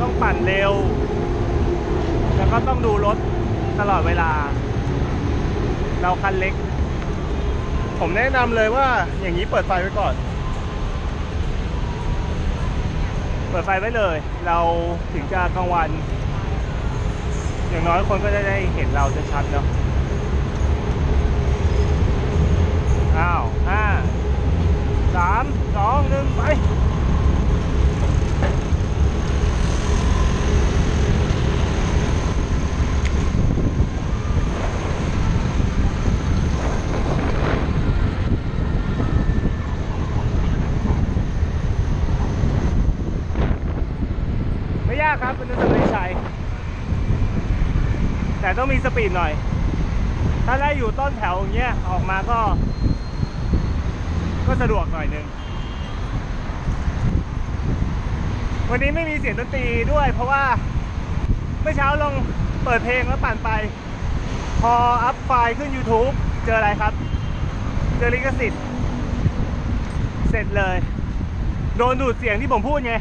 ต้องปั่นเร็ว แล้วก็ต้องดูรถตลอดเวลา เราคันเล็ก ผมแนะนำเลยว่าอย่างนี้เปิดไฟไว้ก่อน เปิดไฟไว้เลย เราถึงจะกลางวัน อย่างน้อยคนก็จะได้เห็นเราจะชัดๆเนาะอ้าวห้าสามสองหนึ่งไป ยากครับเป็นถนนที่ใช้แต่ต้องมีสปีดหน่อย ถ้าได้อยู่ต้นแถวอย่างเงี้ยออกมาก็ ก็สะดวกหน่อยนึงวันนี้ไม่มีเสียงดนตรีด้วย เพราะว่าเมื่อเช้าลองเปิดเพลงแล้วปั่นไป พออัพไฟล์ขึ้น YouTube เจออะไรครับ เจอลิขสิทธิ์ เสร็จเลย โดนดูดเสียงที่ผมพูดไง